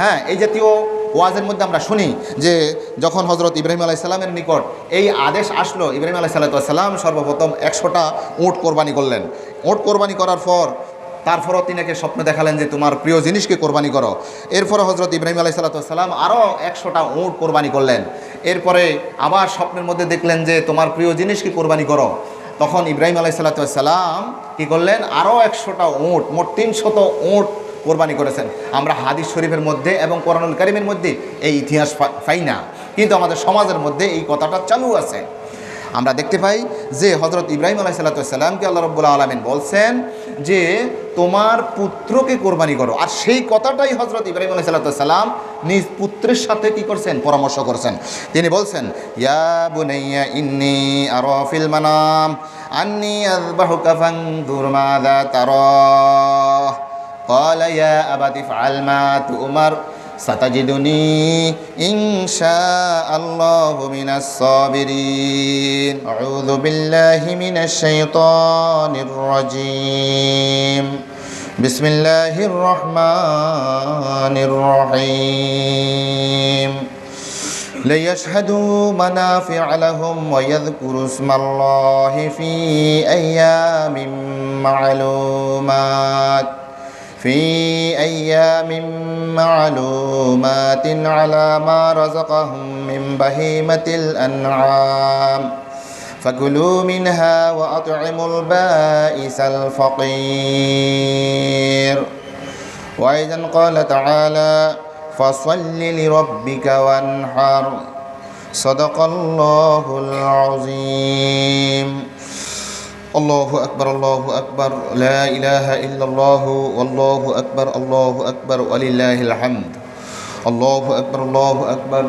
হ্যাঁ এই জাতীয় ওয়াজের মধ্যে আমরা শুনি যে যখন হজরত ইব্রাহিম আলাইসাল্লামের নিকট এই আদেশ আসলো, ইব্রাহিম আলাই সাল্লাম সর্বপ্রথম একশোটা উঁট কোরবানি করলেন। উঁট কোরবানি করার পর তারপরও তিনাকে স্বপ্ন দেখালেন যে তোমার প্রিয় জিনিসকে কোরবানি করো। এরপরে হজরত ইব্রাহিম আলাই সাল্লাম আরও একশোটা উঁট কোরবানি করলেন। এরপরে আবার স্বপ্নের মধ্যে দেখলেন যে তোমার প্রিয় জিনিসকে কোরবানি করো। তখন ইব্রাহিম আলাই সাল্লাম কী করলেন? আরও একশোটা উঁট, মোট তিনশত উঁট কোরবানি করেছেন। আমরা হাদিস শরীফের মধ্যে এবং কোরআনুল কারিমের মধ্যে এই ইতিহাস পাই না। কিন্তু আমাদের সমাজের মধ্যে এই কথাটা চালু আছে। আমরা দেখতে পাই যে হজরত ইব্রাহিম আলাই সাল্লাতামকে আল্লাহ রব্বুল্লা আলমিন বলছেন যে, তোমার পুত্রকে কোরবানি করো। আর সেই কথাটাই হজরত ইব্রাহিম আলাই সাল্লাতাম নিজ পুত্রের সাথে কি করছেন? পরামর্শ করছেন। তিনি বলছেন, ইয়া ইন্নি আরফিল মানাম, আন্নি আযবাহুকা قال يا أبت افعل ما تؤمر ستجدني إن شاء الله من الصابرين أعوذ بالله من الشيطان الرجيم بسم الله الرحمن الرحيم ليشهدوا منافع لهم ويذكروا اسم الله في أيام معلومات في أيام معلومات على ما رزقهم من بهيمة الأنعام. فكلوا منها وأطعموا البائس الفقير. وأيضا قال تعالى فصل لربك وانحر. صدق الله العظيم. الله أكبر الله أكبر لا إله إلا الله والله أكبر الله أكبر ولله الحمد الله أكبر الله أكبر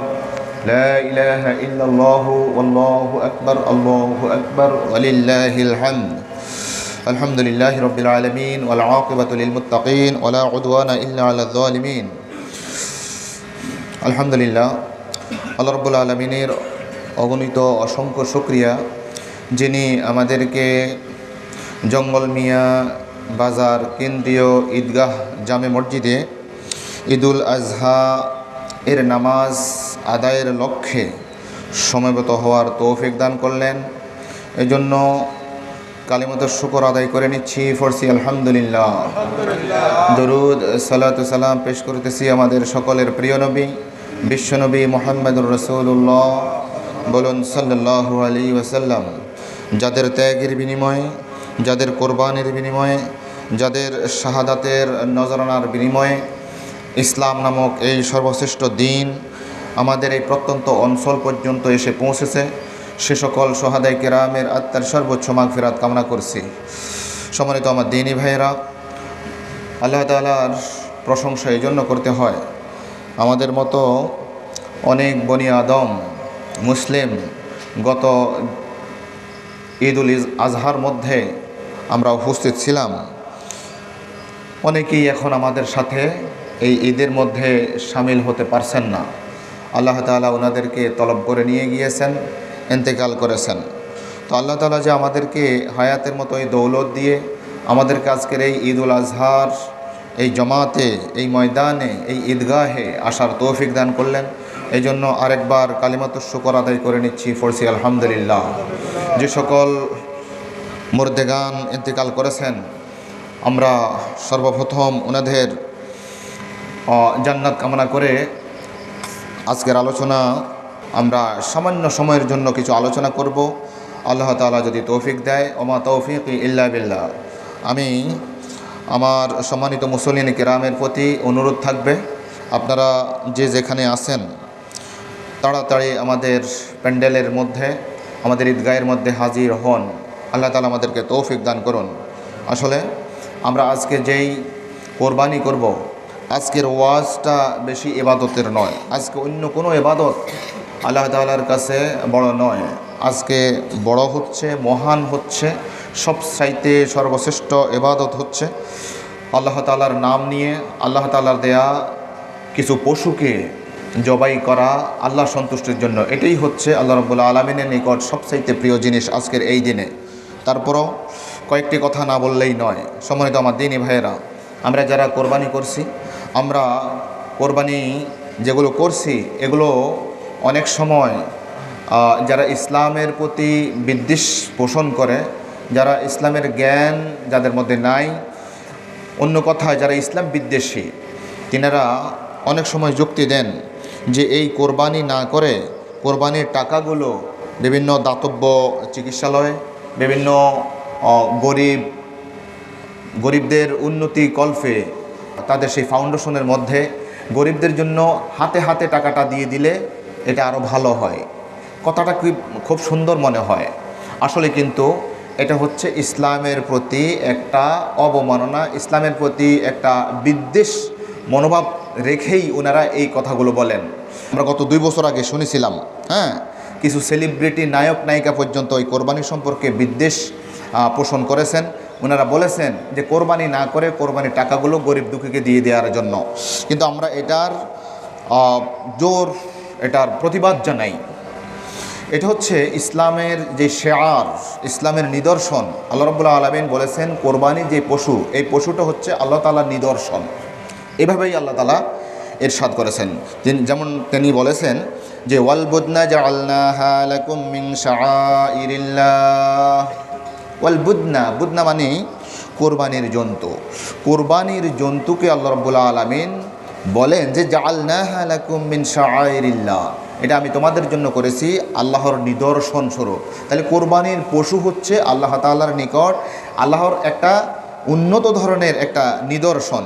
لا إله إلا الله والله أكبر الله أكبر ولله الحمد الحمد لله رب العالمين والعاقبة للمتقين ولا عدوان إلا على الظالمين আলহামদুলিল্লাহ আল্লাহ রব্বুল আলমিনের অগণিত অসংখ্য শুক্রিয়া যিনি আমাদেরকে জঙ্গল মিয়া বাজার কেন্দ্রীয় ঈদগাহ জামে মসজিদে ঈদুল আজহা এর নামাজ আদায়ের লক্ষ্যে সময়গত হওয়ার তৌফিক দান করলেন। এজন্য কালিমতের শুকর আদায় করে নিচ্ছি। ফরসি আলহামদুলিল্লাহ। দরুদ, সালাত সালাম পেশ করতেছি আমাদের সকলের প্রিয় নবী বিশ্বনবী মোহাম্মদুর রসুল্লাহ বলুন সাল্লাহ আলী ওয়াসাল্লাম। যাদের ত্যাগের বিনিময়ে, যাদের কোরবানির বিনিময়ে, যাদের শাহাদাতের নজরানার বিনিময়ে ইসলাম নামক এই সর্বশ্রেষ্ঠ দিন আমাদের এই প্রত্যন্ত অঞ্চল পর্যন্ত এসে পৌঁছেছে। সে সকল সোহাদাই কেরামের আত্মার সর্বোচ্চ মাগফিরাত কামনা করছি। সম্মানিত আমার দিনী ভাইয়েরা, আল্লাহ তালার প্রশংসা এই জন্য করতে হয়। আমাদের মতো অনেক বনি আদম, মুসলিম গত ঈদুল ইজ- আজহার মধ্যে আমরা উপস্থিত ছিলাম। অনেকেই এখন আমাদের সাথে এই ঈদের মধ্যে সামিল হতে পারছেন না। আল্লাহ তাআলা ওনাদেরকে তলব করে নিয়ে গিয়েছেন এন্তেকাল করেছেন। তো আল্লাহ তাআলা যে আমাদেরকে হায়াতের মতো এই দৌলত দিয়ে আমাদের আজকের এই ঈদুল আজহার, এই জমাতে, এই ময়দানে, এই ঈদগাহে আসার তৌফিক দান করলেন। এই জন্য আরেকবার কালিমাত শুকর আদায় করে নিচ্ছি। ফরসি আলহামদুলিল্লাহ। যে সকল মুর্দেগান ইন্তেকাল করেছেন, আমরা সর্বপ্রথম ওনাদের জান্নাত কামনা করে আজকের আলোচনা আমরা সামান্য সময়ের জন্য কিছু আলোচনা করব। আল্লাহ তাআলা যদি তৌফিক দেয়, ওমা তৌফিক ইল্লা বিল্লাহ। আমি আমার সম্মানিত মুসলিন কেরামের প্রতি অনুরোধ থাকবে, আপনারা যে যেখানে আছেন, তাড়াতাড়ি আমাদের প্যান্ডেলের মধ্যে আমাদের ঈদগাহের মধ্যে হাজির হন। আল্লাহ তালা আমাদেরকে তৌফিক দান করুন। আসলে আমরা আজকে যেই কোরবানি করব, আজকের ওয়াজটা বেশি এবাদতের নয়। আজকে অন্য কোনো এবাদত আল্লাহ তালার কাছে বড় নয়। আজকে বড় হচ্ছে, মহান হচ্ছে সব চাইতে সর্বশ্রেষ্ঠ এবাদত হচ্ছে আল্লাহ তালার নাম নিয়ে, আল্লাহ তালার দেয়া কিছু পশুকে জবাই করা আল্লাহ সন্তুষ্টির জন্য। এটাই হচ্ছে আল্লাহ রব্বুল্লা আলমিনের নিকট সবচাইতে প্রিয় জিনিস আজকের এই দিনে। তারপরও কয়েকটি কথা না বললেই নয়। সম্মানিত আমার দিনী ভাইয়েরা, আমরা যারা কোরবানি করছি, আমরা কোরবানি যেগুলো করছি, এগুলো অনেক সময় যারা ইসলামের প্রতি বিদ্বেষ পোষণ করে, যারা ইসলামের জ্ঞান যাদের মধ্যে নাই, অন্য কথায় যারা ইসলাম বিদ্বেষী, তিনারা অনেক সময় যুক্তি দেন। যে এই কোরবানি না করে কোরবানির টাকাগুলো বিভিন্ন দাতব্য চিকিৎসালয়, বিভিন্ন গরিব, গরিবদের উন্নতি কল্পে তাদের সেই ফাউন্ডেশনের মধ্যে গরিবদের জন্য হাতে হাতে টাকাটা দিয়ে দিলে এটা আরও ভালো হয়। কথাটা কি খুব সুন্দর মনে হয়। আসলে কিন্তু এটা হচ্ছে ইসলামের প্রতি একটা অবমাননা, ইসলামের প্রতি একটা বিদ্বেষ মনোভাব রেখেই ওনারা এই কথাগুলো বলেন। আমরা গত দুই বছর আগে শুনেছিলাম হ্যাঁ কিছু সেলিব্রিটি নায়ক, নায়িকা পর্যন্ত ওই কোরবানি সম্পর্কে বিদ্বেষ পোষণ করেছেন। ওনারা বলেছেন যে কোরবানি না করে কোরবানির টাকাগুলো গরিব দুঃখীকে দিয়ে দেওয়ার জন্য। কিন্তু আমরা এটার জোর, এটার প্রতিবাদ জানাই। এটা হচ্ছে ইসলামের যে শেয়ার, ইসলামের নিদর্শন। আল্লাহ রবুল্লা আলমিন বলেছেন, কোরবানি যে পশু, এই পশুটা হচ্ছে আল্লাহ তালার নিদর্শন। এভাবেই আল্লাহ তালা এরশাদ করেছেন। যেমন তিনি বলেছেন যে, ওয়াল বুদনা শাআইরিল্লাহ। ওয়াল বুদনা বুদনা মানে কোরবানির জন্তু। কোরবানির জন্তুকে আল্লাহ রব্বুল আলমিন বলেন যে, জাআলনাহা লাকুম মিন শাআইরিল্লাহ। এটা আমি তোমাদের জন্য করেছি, আল্লাহর নিদর্শন স্বরূপ। তাহলে কোরবানির পশু হচ্ছে আল্লাহ তাআলার নিকট আল্লাহর একটা উন্নত ধরনের একটা নিদর্শন।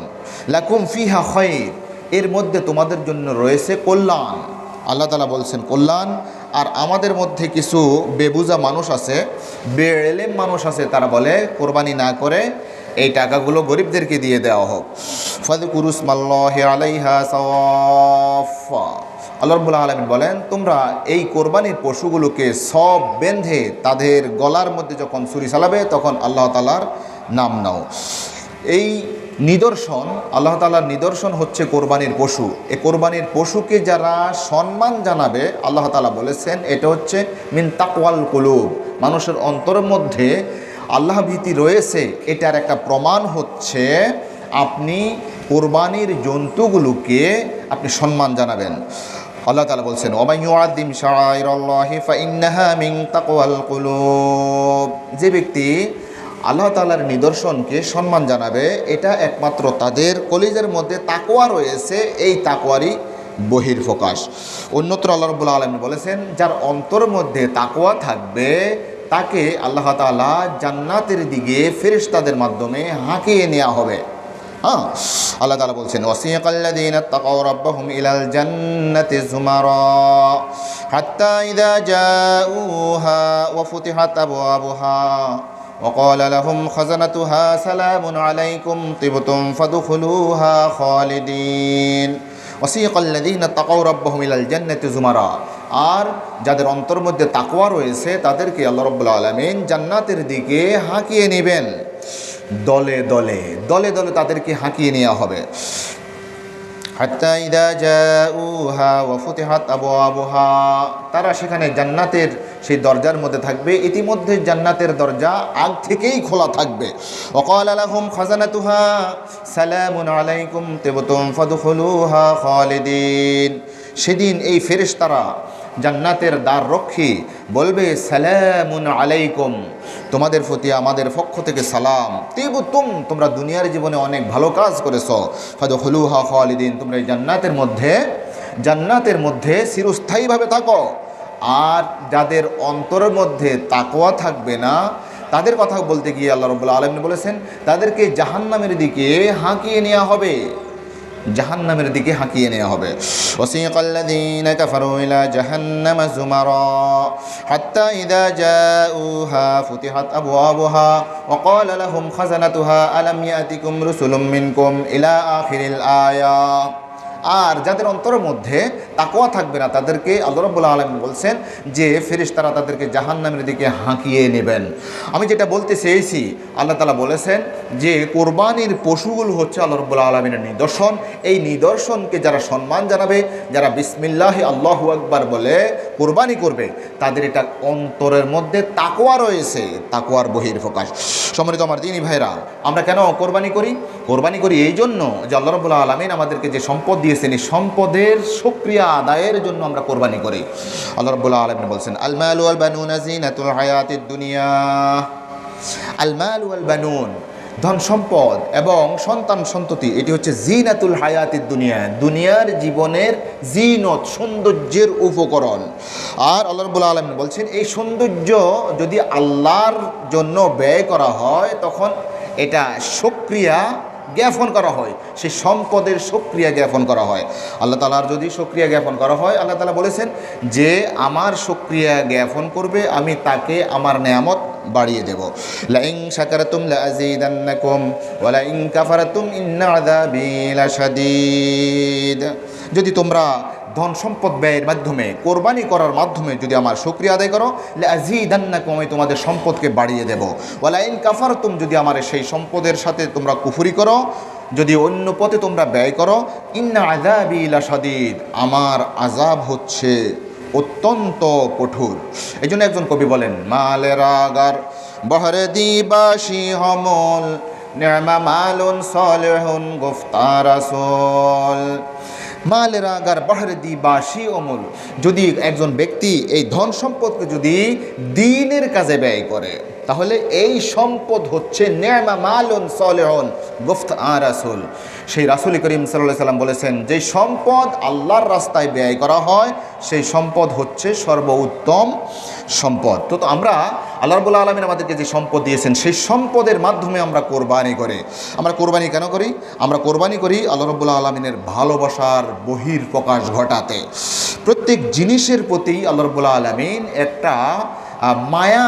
লাকুম ফিহা খৈর, এর মধ্যে তোমাদের জন্য রয়েছে কল্যাণ। আল্লাহ তালা বলছেন, কল্যাণ, আর আমাদের মধ্যে কিছু বেবুজা মানুষ আছে বেড়েলেম মানুষ আছে, তারা বলে, কোরবানি না করে এই টাকাগুলো গরিবদেরকে দিয়ে দেওয়া হোক। ফাদ কুরুস মাল্লাহ আলাইহা সাওয়াফা। আল্লাহ রব্বুল আলমিন বলেন, তোমরা এই কোরবানির পশুগুলোকে সব বেঁধে তাদের গলার মধ্যে যখন ছুরি চালাবে, তখন আল্লাহ তালার নাম নাও। এই নিদর্শন, আল্লাহ তালার নিদর্শন হচ্ছে কোরবানির পশু। এই কোরবানির পশুকে যারা সম্মান জানাবে, আল্লাহ তালা বলেছেন, এটা হচ্ছে মিন তাকওয়াল কুলুব। মানুষের অন্তরের মধ্যে আল্লাহ ভীতি রয়েছে, এটার একটা প্রমাণ হচ্ছে আপনি কোরবানির জন্তুগুলোকে আপনি সম্মান জানাবেন। আল্লাহ তালা বলছেন তাকওয়াল কুলুব। যে ব্যক্তি আল্লাহ তালার নিদর্শনকে সম্মান জানাবে। এটা একমাত্র তাদের। কলিজের মধ্যে তাকোয়া রয়েছে। এই তাকোয়ারই বহির প্রকাশ অন্যত্র আল্লাহ রবুল্লা আলম বলেছেন, যার অন্তর মধ্যে তাকোয়া থাকবে, তাকে আল্লাহ তালা জান্নাতের দিকে ফেরেশতাদের মাধ্যমে হাঁকিয়ে নেওয়া হবে। হ্যাঁ আল্লাহ তালা বলছেন ওসিয়াকাল্লাদিন তাকাও ইলাল জান্নাতি জুমারা হাত্তা ইদা জাউহা ওয়া ফুতিহাত আবওয়াবুহা। وقال لهم خزنتها سلام عليكم طبتم فادخلوها خالدين وسيق الذين اتقوا ربهم الى الجنه زمرا আর যাদের অন্তর মধ্যে তাকওয়া রয়েছে তাদেরকে আল্লাহ রব্বুল আলমিন জান্নাতের দিকে হাঁকিয়ে নেবেন দলে দলে দলে দলে তাদেরকে হাঁকিয়ে নেওয়া হবে হাত্তা ইদা জাউহা ওয়া তারা সেখানে জান্নাতের সেই দরজার মধ্যে থাকবে। ইতিমধ্যে জান্নাতের দরজা আগ থেকেই খোলা থাকবে। ওয়াকাল আলাহুম খাজানাতুহা, সালামুন আলাইকুম তিবতুম ফাদখুলুহা খালিদিন। সেদিন এই ফেরেশতারা জান্নাতের দ্বার রক্ষী বলবে, সালামুন আলাইকুম। তোমাদের প্রতি আমাদের পক্ষ থেকে সালাম। তিবুতুম, তোমরা দুনিয়ার জীবনে অনেক ভালো কাজ করেছ। ফাদ হলুহা খালিদিন, তোমরা এই জান্নাতের মধ্যে জান্নাতের মধ্যে চিরস্থায়ীভাবে থাকো। আর যাদের অন্তরের মধ্যে তাকোয়া থাকবে না, তাদের কথা বলতে গিয়ে আল্লাহ রবুল্লা আলমিন বলেছেন, তাদেরকে জাহান্নামের দিকে হাঁকিয়ে নেওয়া হবে। জাহান্নামের দিকে হাঁকিয়ে নেওয়া হবে وسيق الذين كفروا إلى جهنم زمرا حتى إذا جاءوها فتحت أبوابها وقال لهم خزنتها ألم يأتكم رسل منكم إلى آخر الآية আর যাদের অন্তরের মধ্যে তাকোয়া থাকবে না, তাদেরকে আল্লাহ রব্বুল আলম বলছেন যে ফেরিস তারা তাদেরকে জাহান্নামের দিকে হাঁকিয়ে নেবেন। আমি যেটা বলতে চেয়েছি, আল্লাহ তালা বলেছেন যে, কোরবানির পশুগুলো হচ্ছে আল্লাহ রব্বুল আলমিনের নিদর্শন। এই নিদর্শনকে যারা সম্মান জানাবে, যারা বিসমিল্লাহ আল্লাহ আকবার বলে কোরবানি করবে, তাদের এটা অন্তরের মধ্যে তাকোয়া রয়েছে তাকোয়ার বহির প্রকাশ সম্মানিত আমার দিনী ভাইরা আমরা কেন কোরবানি করি? কোরবানি করি এই জন্য যে আল্লাহ রবুল্লা আলমিন আমাদেরকে যে সম্পদ দিয়েছেন, এই সম্পদের সক্রিয়া আদায়ের জন্য আমরা কোরবানি করি। আল্লাহ রবুল্লা আলমিন বলছেন আলমাল আল বানুন আজিনাতুল হায়াতিদ দুনিয়া। আলমাল ওয়াল বানুন। ধন সম্পদ এবং সন্তান সন্ততি, এটি হচ্ছে জিনাতুল হায়াতির দুনিয়া, দুনিয়ার জীবনের জিনত, সৌন্দর্যের উপকরণ। আর আল্লাহ রবুল আলম বলছেন, এই সৌন্দর্য যদি আল্লাহর জন্য ব্যয় করা হয়, তখন এটা সক্রিয়া জ্ঞাপন করা হয়, সে সম্পদের সক্রিয়া জ্ঞাপন করা হয়। আল্লাহ তালার যদি সক্রিয়া জ্ঞাপন করা হয়, আল্লাহ তালা বলেছেন, যে আমার সক্রিয়া জ্ঞাপন করবে, আমি তাকে আমার নেয়ামত বাড়িয়ে দেব। লাইং সাকার তুম ওয়া লাইং কাফারাতুম ইন্না আযাবি লাশাদীদ। যদি তোমরা ধন সম্পদ ব্যয়ের মাধ্যমে কোরবানি করার মাধ্যমে যদি আমার শুক্রিয়া আদায় করো লাযীদান্নাকুম আমি তোমাদের সম্পদকে বাড়িয়ে দেব। ওয়া লাইং কাফারাতুম, যদি আমার সেই সম্পদের সাথে তোমরা কুফুরি করো, যদি অন্য পথে তোমরা ব্যয় করো, ইন্না আযাবি লাশাদীদ, আমার আজাব হচ্ছে অত্যন্ত কঠোর। এই জন্য একজন কবি বলেন মালের আগার বহরে দিবাসী হমল নেমা মালুন সলেহুন, গুফতার মালের আগার বা দিবাসী অমল। যদি একজন ব্যক্তি এই ধন সম্পদকে যদি দিনের কাজে ব্যয় করে তাহলে এই সম্পদ হচ্ছে নেমা মালুন সলেহন, গুফত আর রাসুল। সেই রাসুল করিম সাল্লাহ সাল্লাম বলেছেন, যে সম্পদ আল্লাহর রাস্তায় ব্যয় করা হয়, সেই সম্পদ হচ্ছে সর্বোত্তম সম্পদ। তো আমরা আল্লাহ রবুল্লা আলমিন আমাদেরকে যে সম্পদ দিয়েছেন, সেই সম্পদের মাধ্যমে আমরা কোরবানি করে। আমরা কোরবানি কেন করি? আমরা কোরবানি করি আল্লাহ রবুল্লা আলমিনের ভালোবাসার বহির প্রকাশ ঘটাতে। প্রত্যেক জিনিসের প্রতি আল্লাহ রবুল্লা আলমিন একটা মায়া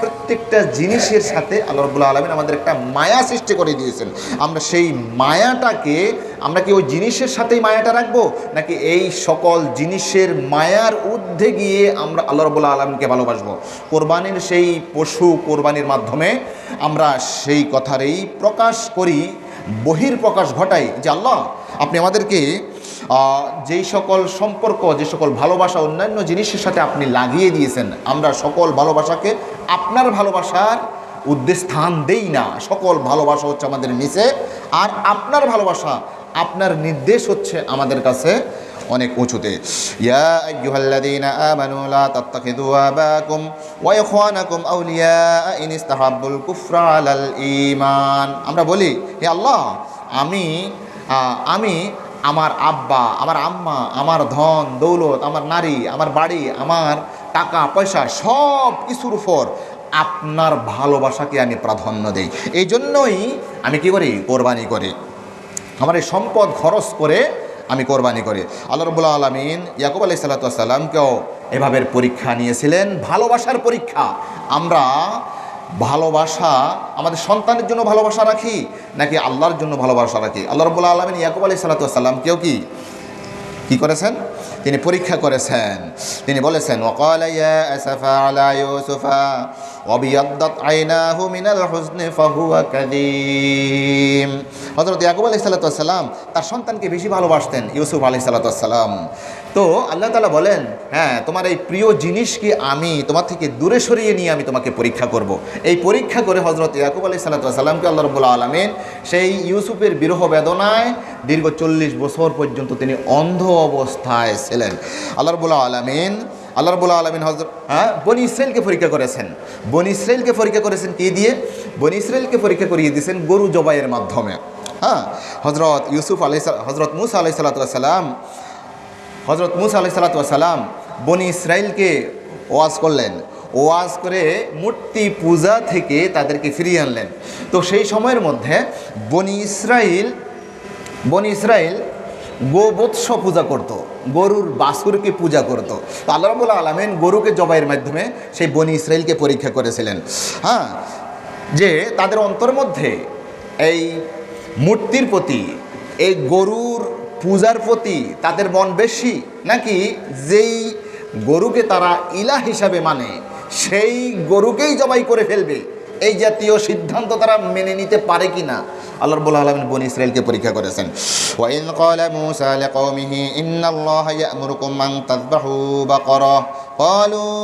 প্রত্যেকটা জিনিসের সাথে আল্লাহ রবুল্লা আলমিন আমাদের একটা মায়া সৃষ্টি করে দিয়েছেন। আমরা সেই মায়াটাকে, আমরা কি ওই জিনিসের সাথেই মায়াটা রাখব? নাকি এই সকল জিনিসের মায়ার ঊর্ধ্বে গিয়ে আমরা আল্লাহ রবুল্লা আলমকে ভালোবাসবো? কোরবানির সেই পশু কোরবানির মাধ্যমে আমরা সেই কথারেই প্রকাশ করি বহির প্রকাশ ঘটাই যে, আল্লাহ, আপনি আমাদেরকে যেই সকল সম্পর্ক, যে সকল ভালোবাসা, অন্যান্য জিনিসের সাথে আপনি লাগিয়ে দিয়েছেন, আমরা সকল ভালোবাসাকে আপনার ভালোবাসার উদ্দেশ্য স্থান দেই না। সকল ভালোবাসা হচ্ছে আমাদের নিচে, আর আপনার ভালোবাসা, আপনার নির্দেশ হচ্ছে আমাদের কাছে অনেক উঁচুতে। ইয়া আমরা বলি, হে আল্লাহ, আমি আমি আমার আব্বা, আমার আম্মা, আমার ধন, দৌলত, আমার নারী, আমার বাড়ি, আমার টাকা, পয়সা সব কিছুর উপর আপনার ভালোবাসাকে আমি প্রাধান্য দিই। এই জন্যই আমি কি করি? কোরবানি করি। আমার এই সম্পদ খরচ করে আমি কোরবানি করি। আল্লাহ রবুল্লা আলমিন ইয়াকুব আলাই সাল্লাতামকেও এভাবে পরীক্ষা নিয়েছিলেন। ভালোবাসার পরীক্ষা। আমরা ভালোবাসা, আমাদের সন্তানের জন্য ভালোবাসা রাখি, নাকি আল্লাহর জন্য ভালোবাসা রাখি? আল্লাহ রবুল্লা আলমিন ইয়াকুব সাল্লাম কেউ কি? কি করেছেন? তিনি পরীক্ষা করেছেন। তিনি বলেছেন আলা ওয়াবিয়াদ্দাত আইনাহু মিনাল হুজনি ফাহুয়া কাযীম। হযরত ইয়াকুব ওয়াসসালাম তার সন্তানকে বেশি ভালোবাসতেন, ইউসুফ সালাতু ওয়াসসালাম। তো আল্লাহ তাআলা বলেন হ্যাঁ তোমার এই প্রিয় জিনিসকে আমি তোমার থেকে দূরে সরিয়ে নিয়ে আমি তোমাকে পরীক্ষা করব? এই পরীক্ষা করে হযরত ইয়াকুব সালাতু ওয়াসসালামকে আল্লাহ রাব্বুল আলামিন সেই ইউসুফের বিরহ বেদনায় দীর্ঘ চল্লিশ বছর পর্যন্ত তিনি অন্ধ অবস্থায় ছিলেন। আল্লাহ রবুল্লা আলমিন আল্লাহ রবুল্লা আলমিন হজরত হ্যাঁ বনি ইসরায়েলকে পরীক্ষা করেছেন। বনি ইসরায়েলকে পরীক্ষা করেছেন কি দিয়ে? বনি ইসরায়েলকে পরীক্ষা করিয়ে দিয়েছেন গরু জবাইয়ের মাধ্যমে। হ্যাঁ হজরত ইউসুফ আলাই হজরত মুসা আলাই সাল্লাম হজরত মুসা আলাই সাল্লাম বনি ইসরায়েলকে ওয়াজ করলেন। ওয়াজ করে মূর্তি পূজা থেকে তাদেরকে ফিরিয়ে আনলেন। তো সেই সময়ের মধ্যে বনি ইসরায়েল বনি ইসরায়েল গোবৎস পূজা করত। গরুর বাসুরকে পূজা করতো। তো আল্লাহ আলমেন গরুকে জবাইয়ের মাধ্যমে সেই বনি ইসরায়েলকে পরীক্ষা করেছিলেন। হ্যাঁ যে তাদের অন্তর মধ্যে এই মূর্তির প্রতি, এই গরুর পূজার প্রতি তাদের মন বেশি নাকি যেই গরুকে তারা ইলা হিসাবে মানে সেই গরুকেই জবাই করে ফেলবে? এই জাতীয় সিদ্ধান্ত তারা মেনে নিতে পারে কি না আল্লাহ রব্বুল আলমিন বনি ইসরায়েলকে পরীক্ষা করেছেন وإذ قال موسى لقومه إن الله يأمركم أن تذبحوا بقرة قالوا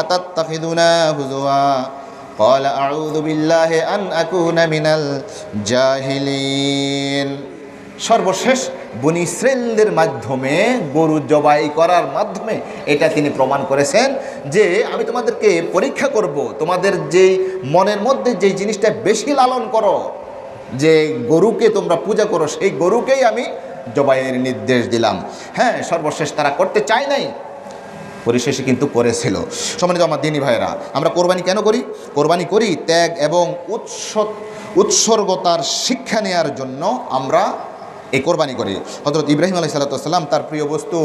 أتتخذنا هزوا قال أعوذ بالله أن أكون من الجاهلين সর্বশেষ বনি ইসরায়েলদের মাধ্যমে গরু জবাই করার মাধ্যমে এটা তিনি প্রমাণ করেছেন যে আমি তোমাদেরকে পরীক্ষা করব, তোমাদের যেই মনের মধ্যে যেই জিনিসটা বেশি লালন করো, যে গরুকে তোমরা পূজা করো, সেই গরুকেই আমি জবাইয়ের নির্দেশ দিলাম। হ্যাঁ সর্বশেষ তারা করতে চায় নাই, পরিশেষে কিন্তু করেছিল। সম্মানিত আমার দিনী ভাইয়েরা, আমরা কোরবানি কেন করি? কোরবানি করি ত্যাগ এবং উৎস উৎসর্গতার শিক্ষা নেয়ার জন্য আমরা এই কোরবানি করে। হজরত ইব্রাহিম আলাই সাল্লাতাম তার প্রিয় বস্তু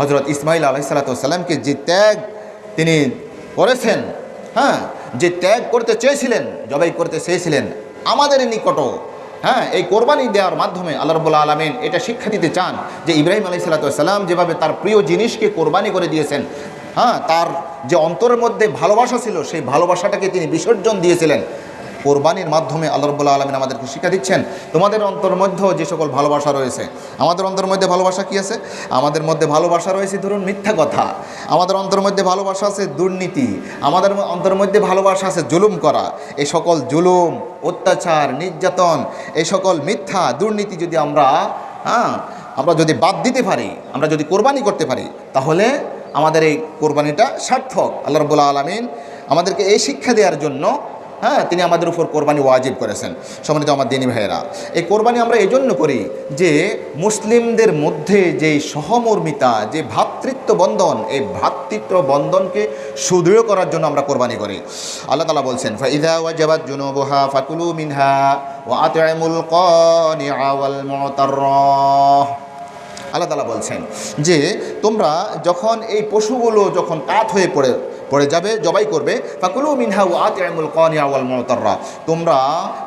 হজরত ইসমাইল আলাই সাল্লাতামকে যে ত্যাগ তিনি করেছেন হ্যাঁ যে ত্যাগ করতে চেয়েছিলেন, জবাই করতে চেয়েছিলেন, আমাদের নিকটও হ্যাঁ এই কোরবানি দেওয়ার মাধ্যমে আল্লাহ রবুল্লা আলমিন এটা শিক্ষা দিতে চান যে ইব্রাহিম আলাই সাল্লাতাম যেভাবে তার প্রিয় জিনিসকে কোরবানি করে দিয়েছেন হ্যাঁ তার যে অন্তরের মধ্যে ভালোবাসা ছিল, সেই ভালোবাসাটাকে তিনি বিসর্জন দিয়েছিলেন। কোরবানির মাধ্যমে আল্লাহ রবুল্লা আলমিন আমাদেরকে শিক্ষা দিচ্ছেন। তোমাদের অন্তর মধ্যেও যে সকল ভালোবাসা রয়েছে, আমাদের অন্তর মধ্যে ভালোবাসা কি আছে? আমাদের মধ্যে ভালোবাসা রয়েছে ধরুন মিথ্যা কথা। আমাদের অন্তর মধ্যে ভালোবাসা আছে দুর্নীতি। আমাদের অন্তর মধ্যে ভালোবাসা আছে জুলুম করা। এই সকল জুলুম, অত্যাচার, নির্যাতন, এই সকল মিথ্যা, দুর্নীতি যদি আমরা হ্যাঁ আমরা যদি বাদ দিতে পারি, আমরা যদি কোরবানি করতে পারি, তাহলে আমাদের এই কোরবানিটা সার্থক। আল্লাহ রবুল্লা আলমিন আমাদেরকে এই শিক্ষা দেওয়ার জন্য হ্যাঁ তিনি আমাদের উপর কোরবানি ওয়াজিব করেছেন। সম্মানিত আমার দিনী ভাইয়েরা, এই কোরবানি আমরা এই জন্য করি যে মুসলিমদের মধ্যে যে সহমর্মিতা, যে ভ্রাতৃত্ব বন্ধন এই ভ্রাতৃত্ব বন্ধনকে সুদৃঢ় করার জন্য আমরা কোরবানি করি। আল্লাহ তালা বলছেন, ফাইদা ওয়াজাবাত জুনুবুহা ফাকুলু মিনহা কানিআ ওয়াল মুতাররাহ। আল্লাহ তালা বলছেন যে তোমরা যখন এই পশুগুলো যখন কাত হয়ে পড়ে পড়ে যাবে, জবাই করবে। ফাকুলু মিনহা ও আতিমুল কনিয়া ওয়াল মতাররা। তোমরা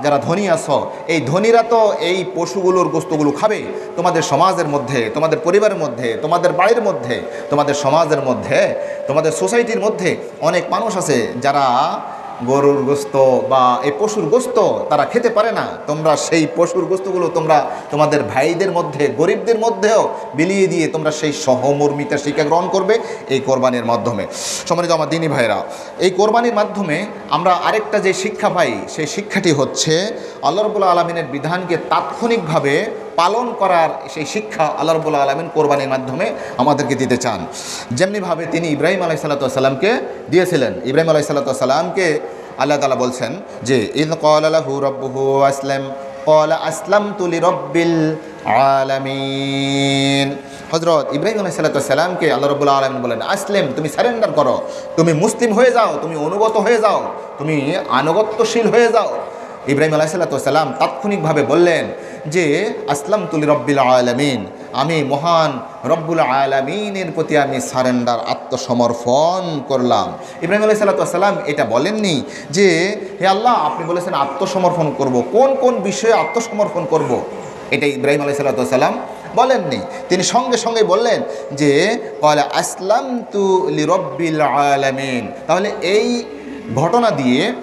যারা ধনী আছো, এই ধনীরা তো এই পশুগুলোর গোস্তগুলো খাবে। তোমাদের সমাজের মধ্যে, তোমাদের পরিবারের মধ্যে, তোমাদের বাড়ির মধ্যে, তোমাদের সমাজের মধ্যে, তোমাদের সোসাইটির মধ্যে অনেক মানুষ আছে যারা গরুর গোস্ত বা এই পশুর গোস্ত তারা খেতে পারে না। তোমরা সেই পশুর গোস্তগুলো তোমরা তোমাদের ভাইদের মধ্যে, গরিবদের মধ্যেও বিলিয়ে দিয়ে তোমরা সেই সহমর্মিতা শিক্ষা গ্রহণ করবে এই কোরবানির মাধ্যমে। সম্মানিত আমার দিনী ভাইরা এই কোরবানির মাধ্যমে আমরা আরেকটা যে শিক্ষা পাই, সেই শিক্ষাটি হচ্ছে, আল্লাহ রবুল্লা আলমিনের বিধানকে তাৎক্ষণিকভাবে পালন করার সেই শিক্ষা আল্লাহ রবুল্লা আলমিন কোরবানির মাধ্যমে আমাদেরকে দিতে চান। যেমনিভাবে তিনি ইব্রাহিম আলাই সাল্লাতামকে দিয়েছিলেন। ইব্রাহিম আলাই সাল্লাতামকে আল্লাহ তালা বলছেন যে, ইদ কলাহু রব্বহু আসলাম। কলা আসলাম তুলি রব্বিল আলামিন। হজরত ইব্রাহিম আলাই সাল্লাতামকে আল্লাহ রবুল্লা আলমিন বলেন, আসলেম, তুমি সারেন্ডার করো। তুমি মুসলিম হয়ে যাও, তুমি অনুগত হয়ে যাও, তুমি আনুগত্যশীল হয়ে যাও। ইব্রাহিম আলাইসাল্লাম তাৎক্ষণিকভাবে বললেন যে আসলাম তুলি রব্বিল আলমিন, আমি মহান রব্বুল আলমিনের প্রতি আমি সারেন্ডার আত্মসমর্পণ করলাম। ইব্রাহিম আলাইসাল্লাম এটা বলেননি যে, হে আল্লাহ, আপনি বলেছেন আত্মসমর্পণ করব। কোন কোন বিষয়ে আত্মসমর্পণ করব। এটা ইব্রাহিম আলাইসাল্লাম বলেননি। তিনি সঙ্গে সঙ্গে বললেন যে, কলা আসলাম তু লি রব্বিল আলমিন। তাহলে এই ঘটনা দিয়ে,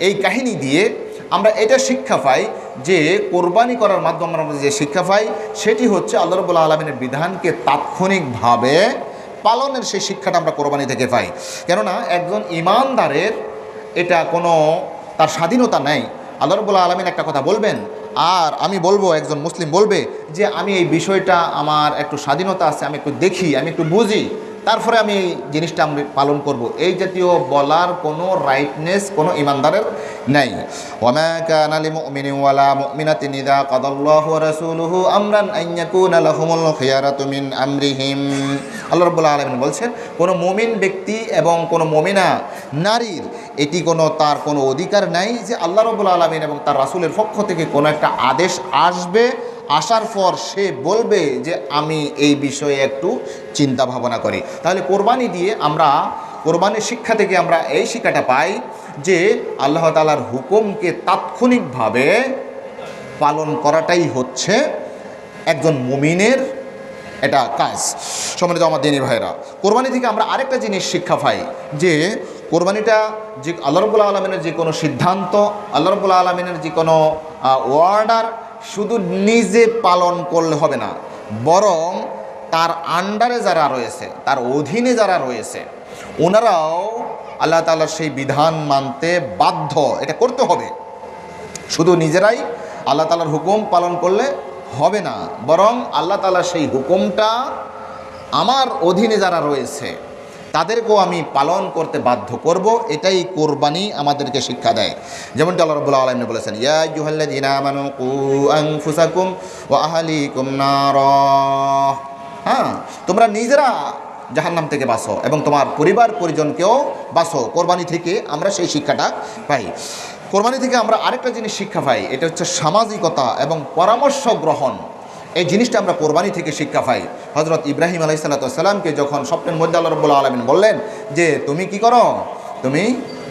এই কাহিনী দিয়ে আমরা এটা শিক্ষা পাই যে কোরবানি করার মাধ্যমে আমরা যে শিক্ষা পাই, সেটি হচ্ছে আল্লাহ রবুল্লা আলমিনের বিধানকে তাৎক্ষণিকভাবে পালনের সেই শিক্ষাটা আমরা কোরবানি থেকে পাই। কেননা একজন ইমানদারের এটা কোনো, তার স্বাধীনতা নেই। আল্লাহ রবুল্লা আলমিন একটা কথা বলবেন, আর আমি বলব, একজন মুসলিম বলবে যে, আমি এই বিষয়টা, আমার একটু স্বাধীনতা আছে, আমি একটু দেখি, আমি একটু বুঝি। তারপরে আমি এই জিনিসটা আমি পালন করব। এই জাতীয় বলার কোনো রাইটনেস কোনো ইমানদারের নেই। ওমা কান আলী মুমিনি ওয়ালা মুমিনাতিন কাদাল্লাহু ওয়া রাসূলুহু আমরান আন ইয়াকুনা লাহুমুল খিয়ারাতু আমরিহিম। আল্লাহ আলামিন বলছেন, কোনো মুমিন ব্যক্তি এবং কোনো মুমিনা নারীর এটি কোনো তার কোনো অধিকার নাই যে আল্লাহ রাব্বুল আলামিন এবং তার রাসুলের পক্ষ থেকে কোনো একটা আদেশ আসবে। আসার পর সে বলবে যে আমি এই বিষয়ে একটু চিন্তা ভাবনা করি। তাহলে কোরবানি দিয়ে আমরা, কোরবানির শিক্ষা থেকে আমরা এই শিক্ষাটা পাই যে আল্লাহ তালার হুকুমকে তাৎক্ষণিকভাবে পালন করাটাই হচ্ছে একজন মুমিনের এটা কাজ। সম্মানিত আমার দিনী ভাইরা কোরবানি থেকে আমরা আরেকটা জিনিস শিক্ষা পাই যে কোরবানিটা যে আল্লাহ রবুল্লা আলমিনের যে কোনো সিদ্ধান্ত, আল্লাহ রবুল্লা আলমিনের যে কোনো ওয়ার্ডার শুধু নিজে পালন করলে হবে না, বরং তার আন্ডারে যারা রয়েছে, তার অধীনে যারা রয়েছে, ওনারাও আল্লাহ তাআলার সেই বিধান মানতে বাধ্য। এটা করতে হবে। শুধু নিজেরাই আল্লাহ তালার হুকুম পালন করলে হবে না, বরং আল্লাহ তালার সেই হুকুমটা আমার অধীনে যারা রয়েছে তাদেরকেও আমি পালন করতে বাধ্য করব, এটাই কোরবানি আমাদেরকে শিক্ষা দেয়। আলমিন বলেছেন হ্যাঁ তোমরা নিজেরা জাহান্নাম থেকে বাঁচো এবং তোমার পরিবার পরিজনকেও বাঁচো। কোরবানি থেকে আমরা সেই শিক্ষাটা পাই। কোরবানি থেকে আমরা আরেকটা জিনিস শিক্ষা পাই, এটা হচ্ছে সামাজিকতা এবং পরামর্শ গ্রহণ। এই জিনিসটা আমরা কোরবানি থেকে শিক্ষা পাই। হজরত ইব্রাহিম আলাইসাল্লাতামকে যখন স্বপ্নের মধ্যে আল্লাহ রব্বুল্লা আলমিন বললেন যে, তুমি কি করো? তুমি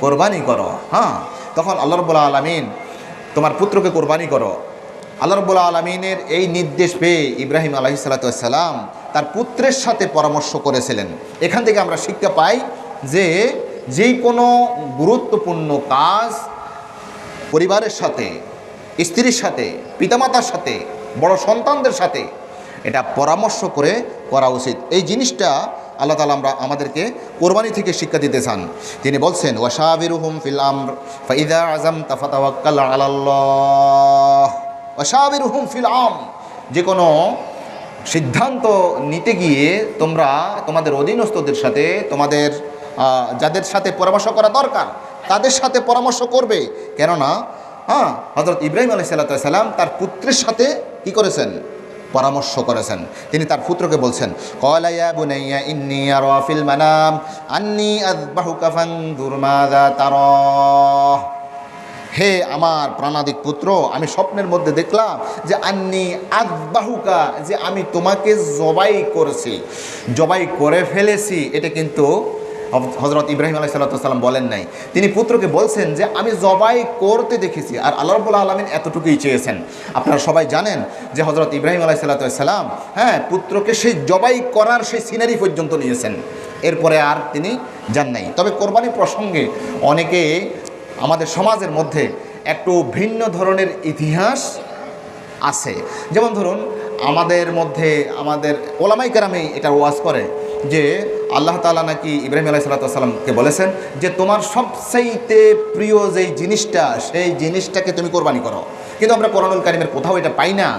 কোরবানি করো। হ্যাঁ তখন আল্লাহ রব্বুল্লা আলমিন, তোমার পুত্রকে কোরবানি করো। আল্লাহ রব্বুল্লা আলমিনের এই নির্দেশ পেয়ে ইব্রাহিম আলহিসাল্লাম তার পুত্রের সাথে পরামর্শ করেছিলেন। এখান থেকে আমরা শিক্ষা পাই যে যে কোনো গুরুত্বপূর্ণ কাজ পরিবারের সাথে, স্ত্রীর সাথে, পিতামাতার সাথে, বড় সন্তানদের সাথে এটা পরামর্শ করে করা উচিত। এই জিনিসটা আল্লাহ তালা আমরা আমাদেরকে কোরবানি থেকে শিক্ষা দিতে চান। তিনি বলছেন ওয়াশাবির ফিল আমর, ফাইদা আজম তাফাতাওয়াক্কাল আলাল্লাহ। ওয়াশাবির ফিল আম যে কোনো সিদ্ধান্ত নিতে গিয়ে তোমরা তোমাদের অধীনস্থদের সাথে, তোমাদের যাদের সাথে পরামর্শ করা দরকার, তাদের সাথে পরামর্শ করবে। কেননা হ্যাঁ হজরত ইব্রাহিম আলাই সাল্লাম তার পুত্রের সাথে কি করেছেন? পরামর্শ করেছেন। তিনি তার পুত্রকে বলছেন কলাইয়া বুনাইয়া ইন্নি আর ফিল মানাম, আন্নি আযবাহুকা ফানজুর মাযা তারা। হে আমার প্রাণাদিক পুত্র, আমি স্বপ্নের মধ্যে দেখলাম যে আন্নি আদবাহুকা যে আমি তোমাকে জবাই করেছি, জবাই করে ফেলেছি, এটা কিন্তু হজরত ইব্রাহিম আলাই সাল্লাম বলেন নাই। তিনি পুত্রকে বলছেন যে, আমি জবাই করতে দেখেছি আর আল্লাহ রবুল্লা আলমিন এতটুকুই চেয়েছেন। আপনারা সবাই জানেন যে, হজরত ইব্রাহিম আলাই সাল্লাম হ্যাঁ পুত্রকে সেই জবাই করার সেই সিনারি পর্যন্ত নিয়েছেন। এরপরে আর তিনি যান নাই। তবে কোরবানি প্রসঙ্গে অনেকে আমাদের সমাজের মধ্যে একটু ভিন্ন ধরনের ইতিহাস আছে। যেমন ধরুন, আমাদের মধ্যে, আমাদের ওলামাই কেরামে এটা ওয়াজ করে যে আল্লাহ তালা নাকি ইব্রাহিম আলাহ সাল্লাতামকে বলেছেন যে তোমার সবচাইতে প্রিয় যেই জিনিসটা, সেই জিনিসটাকে তুমি কোরবানি করো। কিন্তু আমরা কোরআনুল কারিমের কোথাও এটা পাই না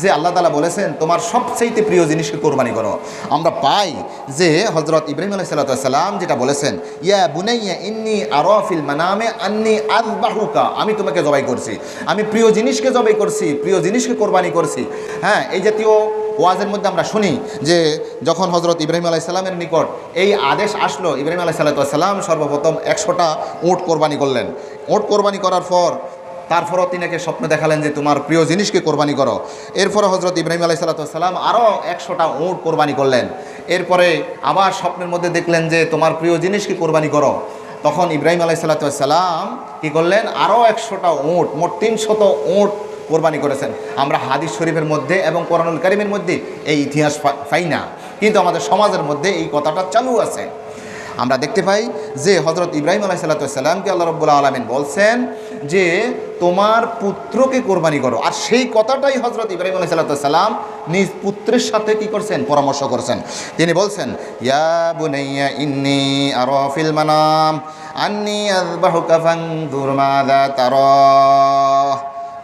যে আল্লাহ তালা বলেছেন, তোমার সবচাইতে প্রিয় জিনিসকে কোরবানি করো। আমরা পাই যে হজরত ইব্রাহিম আলাহ সাল্লাম যেটা বলেছেন, ইয়া বুনাইয়া ইন্নি আরফিল মানামে আন্নি আজবাহুকা আমি তোমাকে জবাই করছি। আমি প্রিয় জিনিসকে জবাই করছি, প্রিয় জিনিসকে কোরবানি করছি। হ্যাঁ এই জাতীয় ওয়াজের মধ্যে আমরা শুনি যে যখন হজরত ইব্রাহিম আলাহ সাল্লামের নিকট এই আদেশ আসলো, ইব্রাহিম আলাহ সাল্লাম সর্বপ্রথম একশোটা উঁট কোরবানি করলেন। উঁট কোরবানি করার পর তারপরও তিনাকে স্বপ্ন দেখালেন যে তোমার প্রিয় জিনিসকে কোরবানি করো। এরপরে হজরত ইব্রাহিম আলাই সাল্লাম আরও একশোটা উঁট কোরবানি করলেন। এরপরে আবার স্বপ্নের মধ্যে দেখলেন যে তোমার প্রিয় জিনিসকে কোরবানি করো। তখন ইব্রাহিম আলাই সাল্লাম কী করলেন? আরও একশোটা উঁট, মোট তিনশত উঁট কোরবানি করেছেন। আমরা হাদিস শরীফের মধ্যে এবং কোরআনুল কারিমের মধ্যে এই ইতিহাস পাই না। কিন্তু আমাদের সমাজের মধ্যে এই কথাটা চালু আছে। আমরা দেখতে পাই যে হজরত ইব্রাহিম আলাই সাল্লাতামকে আল্লাহ রব্বুল্লা আলমিন বলছেন যে, তোমার পুত্রকে কোরবানি করো। আর সেই কথাটাই হজরত ইব্রাহিম আলাই সাল্লাতাম নিজ পুত্রের সাথে কি করছেন? পরামর্শ করছেন। তিনি বলছেন, ইয়া ইন্নি আরফিল মানাম, আন্নি আযবাহুকা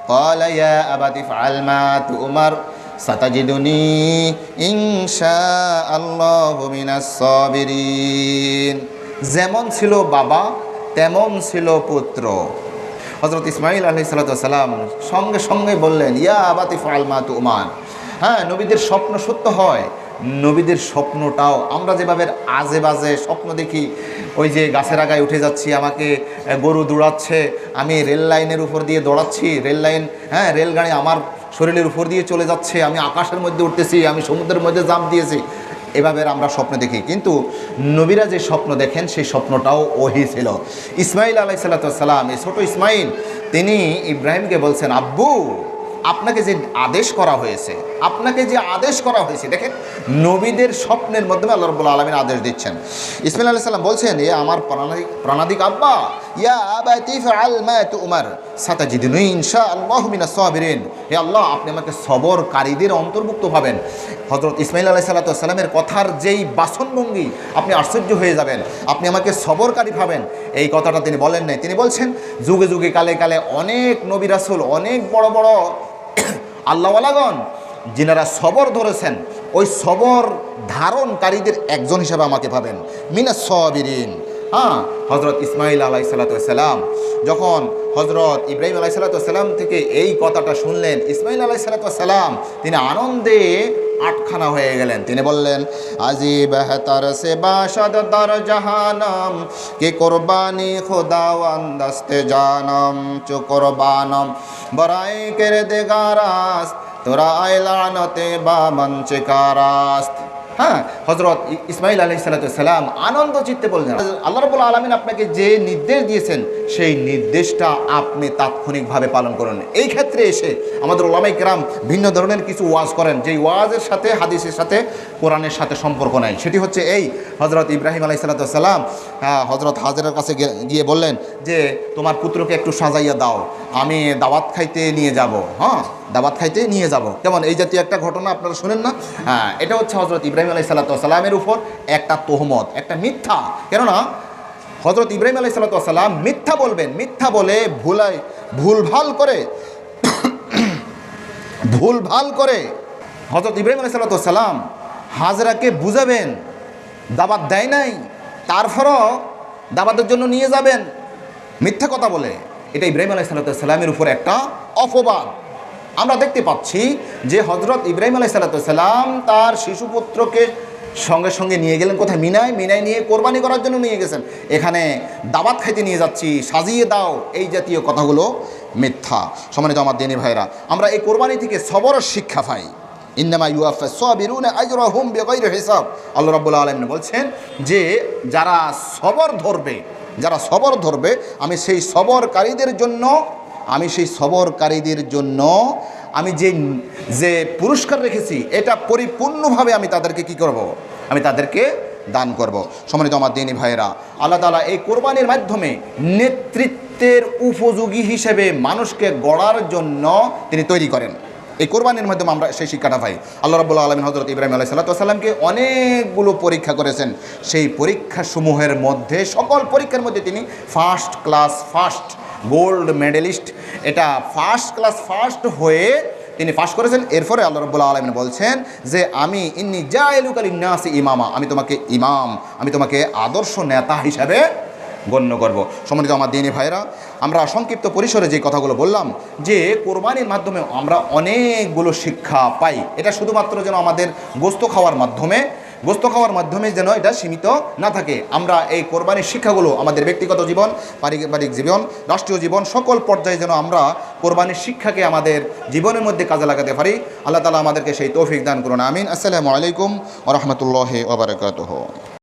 قال يا أبت افعل ما تؤمر ستجدني إن شاء الله من الصابرين যেমন ছিল বাবা তেমন ছিল পুত্র হজরত ইসমাইল আলহি সাল্লাম সঙ্গে সঙ্গে বললেন ইয়া আবাতি ফালমা তুমান হ্যাঁ নবীদের স্বপ্ন সত্য হয় নবীদের স্বপ্নটাও। আমরা যেভাবে আজে বাজে স্বপ্ন দেখি, ওই যে গাছের আগায় উঠে যাচ্ছি, আমাকে গরু দৌড়াচ্ছে, আমি রেল লাইনের উপর দিয়ে দৌড়াচ্ছি, রেল লাইন হ্যাঁ রেলগাড়ি আমার শরীরের উপর দিয়ে চলে যাচ্ছে, আমি আকাশের মধ্যে উঠতেছি, আমি সমুদ্রের মধ্যে জাঁপ দিয়েছি, এভাবে আমরা স্বপ্ন দেখি। কিন্তু নবীরা যে স্বপ্ন দেখেন, সেই স্বপ্নটাও ওহি ছিল। ইসমাইল আলাই সাল্লাম এই ছোটো ইসমাইল, তিনি ইব্রাহিমকে বলছেন, আব্বু আপনাকে যে আদেশ করা হয়েছে, আপনাকে যে আদেশ করা হয়েছে, দেখেন, নবীদের স্বপ্নের মাধ্যমে আল্লাহ রব্বুল আলমিন আদেশ দিচ্ছেন। ইসমাইল আলাইহিস সালাম বলছেন, এ আমার প্রাণাদিক প্রাণাদিক আব্বা, ইয়া আবাতি ফাআল মা তুমার, সাতাজিদুনি ইনশাআল্লাহু মিনাস সাবিরিন। হে আল্লাহ, আপনি আমাকে সবরকারীদের অন্তর্ভুক্ত ভাবেন। হযরত ইসমাইল সালাতু সালামের কথার যেই বাসনভঙ্গি, আপনি আশ্চর্য হয়ে যাবেন। আপনি আমাকে সবরকারী ভাবেন। এই কথাটা তিনি বলেন নাই। তিনি বলছেন, যুগে যুগে কালে কালে অনেক নবী রাসূল, অনেক বড় বড় আল্লাহওয়ালাগণ, যিনারা সবর ধরেছেন, ওই সবর ধারণকারীদের একজন হিসাবে আমাকে পাবেন। মিনা সবিরিন। হ্যাঁ হজরত ইসমাইল আলাই সালাতাম যখন হজরত ইব্রাহিম আলাই সালাতাম থেকে এই কথাটা শুনলেন ইসমাইল আলাই সালাতাম তিনি আনন্দে আটখানা হয়ে গেলেন। তিনি বললেন, আজি বেহতার সে জাহানম, কে কোরবানি খোদাওয়ান দস্তে জানম, চো কোরবানম। বরাই কেরে দেগারাস তোরা আইলানতে বা মঞ্চে কারাস্ত হ্যাঁ হজরত ইসমাইল আলহি সালাম আনন্দ চিত্তে বললেন, আল্লাহ রবুল আলমিন আপনাকে যে নির্দেশ দিয়েছেন, সেই নির্দেশটা আপনি তাৎক্ষণিকভাবে পালন করুন। এই ক্ষেত্রে এসে আমাদের ওলামাই কেরাম ভিন্ন ধরনের কিছু ওয়াজ করেন, যেই ওয়াজের সাথে, হাদিসের সাথে, কোরআনের সাথে সম্পর্ক নাই। সেটি হচ্ছে এই হজরত ইব্রাহিম আলাই সালাতাম হ্যাঁ হজরত হাজারের কাছে গিয়ে বললেন যে, তোমার পুত্রকে একটু সাজাইয়া দাও, আমি দাওয়াত খাইতে নিয়ে যাব। হ্যাঁ দাওয়াত খাইতে নিয়ে যাব। যেমন এই জাতীয় একটা ঘটনা আপনারা শুনেন না? হ্যাঁ এটা হচ্ছে হজরত ইব্রাহিম আলাই সাল্লামের উপর একটা তোহমত, একটা মিথ্যা। কেননা হজরত ইব্রাহিম আলাই সাল্লাম মিথ্যা বলবেন, মিথ্যা বলে ভুলাই, ভুলভাল করে ভুলভাল করে হজরত ইব্রাহিম আলাই সাল্লাম হাজরাকে বুঝাবেন দাবাত দেয় নাই, তারপরও দাবাতের জন্য নিয়ে যাবেন। মিথ্যা কথা বলে। এটা ইব্রাহিম আলাই সাল্লামের উপর একটা অপবাদ। আমরা দেখতে পাচ্ছি যে হজরত ইব্রাহিম আলাই সাল্লাম তার শিশুপুত্রকে সঙ্গে সঙ্গে নিয়ে গেলেন। কোথায়? মিনায়। মিনায় নিয়ে কোরবানি করার জন্য নিয়ে গেছেন। এখানে দাবাত খাইতে নিয়ে যাচ্ছি। সাজিয়ে দাও এই জাতীয় কথাগুলো মিথ্যা। সমানিত আমার দিনী ভাইরা, আমরা এই কোরবানি থেকে সবর শিক্ষা পাই। ইন্নামা ইউআফা সাবিরুনা আজরাহুম বিগাইরি হিসাব। আল্লাহ রাব্বুল আলামিন বলছেন যে, যারা সবর ধরবে, যারা সবর ধরবে, আমি সেই সবরকারীদের জন্য আমি সেই সবরকারীদের জন্য আমি যে যে পুরস্কার রেখেছি, এটা পরিপূর্ণভাবে আমি তাদেরকে কি করব? আমি তাদেরকে দান করব। সম্মানিত আমার দিনী ভাইয়েরা, আল্লাহ তাআলা এই কোরবানির মাধ্যমে নেতৃত্বের উপযোগী হিসেবে মানুষকে গড়ার জন্য তিনি তৈরি করেন। এই কোরবানির মাধ্যমে আমরা সেই শিক্ষাটা পাই। আল্লাহ রাবুল্লাহ আলমিন হজরত ইব্রাহিম আলাই সাল্লাতামকে অনেকগুলো পরীক্ষা করেছেন। সেই পরীক্ষাসমূহের মধ্যে, সকল পরীক্ষার মধ্যে তিনি first class first gold medallist. এটা ফার্স্ট ক্লাস ফার্স্ট হয়ে তিনি পাশ করেছেন। এরপরে আল্লাহ রব্বুল্লাহ আলমিন বলছেন যে, আমি ইন্নি জায়লুকাল ইন্নাসি ইমামা। আমি তোমাকে ইমাম, আমি তোমাকে আদর্শ নেতা হিসাবে গণ্য করব। সম্মানিত আমার দিনী ভাইরা আমরা সংক্ষিপ্ত পরিসরে যে কথাগুলো বললাম, যে কোরবানির মাধ্যমে আমরা অনেকগুলো শিক্ষা পাই। এটা শুধুমাত্র যেন আমাদের গোস্ত খাওয়ার মাধ্যমে গোস্ত খাওয়ার মাধ্যমে যেন এটা সীমিত না থাকে। আমরা এই কোরবানির শিক্ষাগুলো আমাদের ব্যক্তিগত জীবন, পারিবারিক জীবন, রাষ্ট্রীয় জীবন, সকল পর্যায়ে যেন আমরা কোরবানির শিক্ষাকে আমাদের জীবনের মধ্যে কাজে লাগাতে পারি। আল্লাহ তালা আমাদেরকে সেই তৌফিক দান করুন। আমিন। আসসালামু আলাইকুম ওরহমতুল্লাহ ওবরাকাতহ